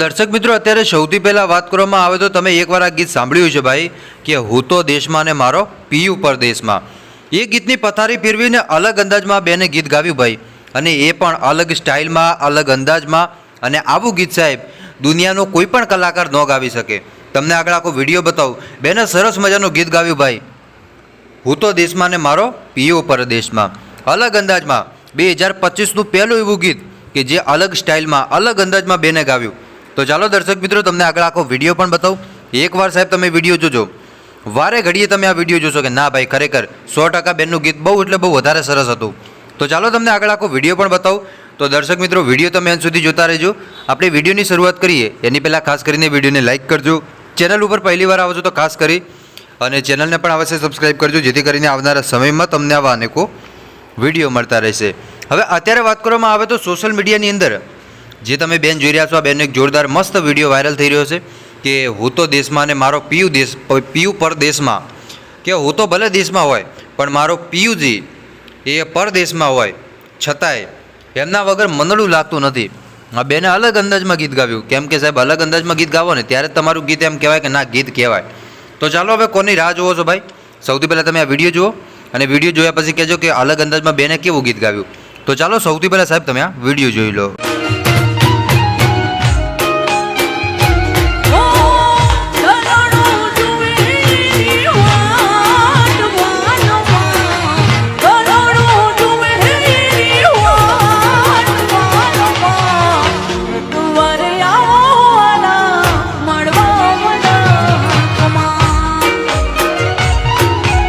દર્શક મિત્રો, અત્યારે સૌથી પહેલાં વાત કરવામાં આવે તો તમે એકવાર આ ગીત સાંભળ્યું છે ભાઈ, કે હું તો દેશમાં ને મારો પીયુ પરદેશમાં એ ગીતની પથારી ફેરવીને અલગ અંદાજમાં બેને ગીત ગાવ્યું ભાઈ, અને એ પણ અલગ સ્ટાઇલમાં, અલગ અંદાજમાં, અને આવું ગીત સાહેબ, દુનિયાનો કોઈ પણ કલાકાર ન ગાવી શકે. તમને આગળ આખો વીડિયો બતાવું. બેને સરસ મજાનું ગીત ગાવ્યું ભાઈ, હું તો દેશમાં ને મારો પીયુ પરદેશમાં અલગ અંદાજમાં, બે હજાર પચીસનું પહેલું એવું ગીત, કે જે અલગ સ્ટાઇલમાં, અલગ અંદાજમાં બેને ગાવ્યું. તો ચાલો દર્શક મિત્રો, તમને આગળ આખો વીડિયો પણ બતાવું. એકવાર સાહેબ, તમે વીડિયો જોજો. વારે ઘડીએ તમે આ વીડિયો જોશો કે ના ભાઈ, ખરેખર સો ટકા બેનનું ગીત બહુ એટલે બહુ વધારે સરસ હતું. તો ચાલો તમને આગળ આખો વીડિયો પણ બતાવું. તો દર્શક મિત્રો, વીડિયો તમે અંત સુધી જોતા રહેજો. આપણે વિડીયોની શરૂઆત કરીએ. એની પહેલાં ખાસ કરીને વિડીયોને લાઇક કરજો. ચેનલ ઉપર પહેલી વાર આવો છો તો ખાસ કરી. અને ચેનલને પણ અવશ્ય સબસ્ક્રાઇબ કરજો, જેથી કરીને આવનારા સમયમાં તમને આવા અનેકો વીડિયો મળતા રહેશે. હવે અત્યારે વાત કરવામાં આવે તો સોશિયલ મીડિયાની અંદર જે તમે બેન જોઈ રહ્યા છો, આ બેનનો એક જોરદાર મસ્ત વીડિયો વાયરલ થઈ રહ્યો છે કે હું તો દેશમાં અને મારો પીયુ દેશ, પીયુ પરદેશમાં કે હું તો ભલે દેશમાં હોય, પણ મારો પીયુજી એ પરદેશમાં હોય. છતાંય એમના વગર મનડું લાગતું નથી. આ બેને અલગ અંદાજમાં ગીત ગાવ્યું. કેમ કે સાહેબ, અલગ અંદાજમાં ગીત ગાવો ને, ત્યારે તમારું ગીત એમ કહેવાય કે ના, ગીત કહેવાય. તો ચાલો હવે કોની રાહ જોવો છો ભાઈ? સૌથી પહેલાં તમે આ વીડિયો જુઓ અને વીડિયો જોયા પછી કહેજો કે અલગ અંદાજમાં બેને કેવું ગીત ગાવ્યું. તો ચાલો સૌથી પહેલાં સાહેબ તમે આ વીડિયો જોઈ લો.